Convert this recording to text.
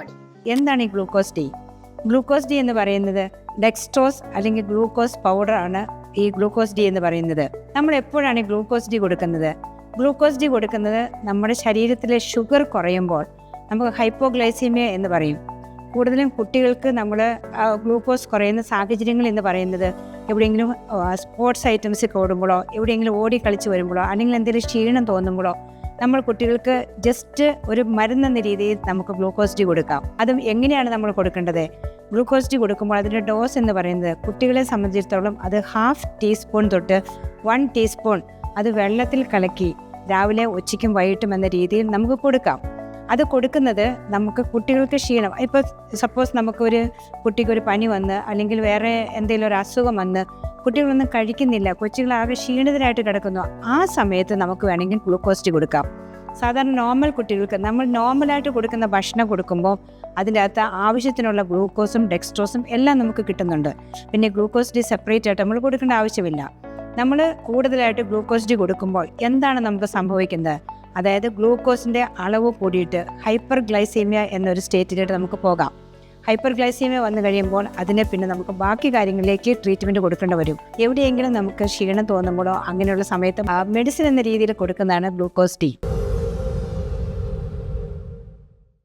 പൊടി എന്താണ് ഈ ഗ്ലൂക്കോസ് ഡി? ഗ്ലൂക്കോസ് ഡി എന്ന് പറയുന്നത് ഡെക്സ്ട്രോസ് അല്ലെങ്കിൽ ഗ്ലൂക്കോസ് പൗഡർ ആണ് ഈ ഗ്ലൂക്കോസ് ഡി എന്ന് പറയുന്നത്. നമ്മൾ എപ്പോഴാണ് ഗ്ലൂക്കോസ് ഡി കൊടുക്കുന്നത്? ഗ്ലൂക്കോസ് ഡി കൊടുക്കുന്നത് നമ്മുടെ ശരീരത്തിലെ ഷുഗർ കുറയുമ്പോൾ നമുക്ക് ഹൈപ്പോഗ്ലൈസീമിയ എന്ന് പറയും. കൂടുതലും കുട്ടികൾക്ക് നമ്മൾ ഗ്ലൂക്കോസ് കുറയുന്ന സാഹചര്യങ്ങൾ എന്ന് പറയുന്നത് എവിടെയെങ്കിലും സ്പോർട്സ് ഐറ്റംസിൽ ഓടുമ്പോഴോ എവിടെയെങ്കിലും ഓടി കളിച്ച് വരുമ്പോഴോ അല്ലെങ്കിൽ എന്തെങ്കിലും ക്ഷീണം തോന്നുമ്പോഴോ നമ്മൾ കുട്ടികൾക്ക് ജസ്റ്റ് ഒരു മരുന്നെന്ന രീതിയിൽ നമുക്ക് ഗ്ലൂക്കോസ് ഡി കൊടുക്കാം. അതും എങ്ങനെയാണ് നമ്മൾ കൊടുക്കേണ്ടത്? ഗ്ലൂക്കോസ് ഡി കൊടുക്കുമ്പോൾ അതിന്റെ ഡോസ് എന്ന് പറയുന്നത് കുട്ടികളെ സംബന്ധിച്ചിടത്തോളം അത് ഹാഫ് ടീസ്പൂൺ തൊട്ട് വൺ ടീസ്പൂൺ അത് വെള്ളത്തിൽ കലക്കി രാവിലെ ഉച്ചയ്ക്കും വൈകിട്ടും എന്ന രീതിയിൽ നമുക്ക് കൊടുക്കാം. അത് കൊടുക്കുന്നത് നമുക്ക് കുട്ടികൾക്ക് ക്ഷീണം. ഇപ്പോൾ സപ്പോസ് നമുക്കൊരു കുട്ടിക്ക് ഒരു പനി വന്ന് അല്ലെങ്കിൽ വേറെ എന്തെങ്കിലും ഒരു അസുഖം വന്ന് കുട്ടികളൊന്നും കഴിക്കുന്നില്ല. കൊച്ചുങ്ങൾ ആകെ ക്ഷീണിതരായിട്ട് കിടക്കുന്നു. ആ സമയത്ത് നമുക്ക് വേണമെങ്കിൽ ഗ്ലൂക്കോസ്റ്റ് കൊടുക്കാം. സാധാരണ നോർമൽ കുട്ടികൾക്ക് നമ്മൾ നോർമലായിട്ട് കൊടുക്കുന്ന ഭക്ഷണം കൊടുക്കുമ്പോൾ അതിന്റെ അകത്ത് ആവശ്യത്തിനുള്ള ഗ്ലൂക്കോസും ഡെക്സ്ട്രോസും എല്ലാം നമുക്ക് കിട്ടുന്നുണ്ട്. പിന്നെ ഗ്ലൂക്കോസ് ഡി സെപ്പറേറ്റ് ആയിട്ട് നമ്മൾ കൊടുക്കേണ്ട ആവശ്യമില്ല. നമ്മൾ കൂടുതലായിട്ട് ഗ്ലൂക്കോസ് ഡി കൊടുക്കുമ്പോൾ എന്താണ് നമുക്ക് സംഭവിക്കുന്നത്? അതായത് ഗ്ലൂക്കോസിന്റെ അളവ് കൂടിയിട്ട് ഹൈപ്പർ ഗ്ലൈസീമിയ എന്നൊരു സ്റ്റേറ്റിലേക്ക് നമുക്ക് പോകാം. ഹൈപ്പർ ഗ്ലൈസീമിയ വന്നു കഴിയുമ്പോൾ അതിനെ പിന്നെ നമുക്ക് ബാക്കി കാര്യങ്ങളിലേക്ക് ട്രീറ്റ്മെന്റ് കൊടുക്കേണ്ടി വരും. എവിടെയെങ്കിലും നമുക്ക് ക്ഷീണം തോന്നുമ്പോഴോ അങ്ങനെയുള്ള സമയത്ത് മെഡിസിൻ എന്ന രീതിയിൽ കൊടുക്കുന്നതാണ് ഗ്ലൂക്കോസ് ഡി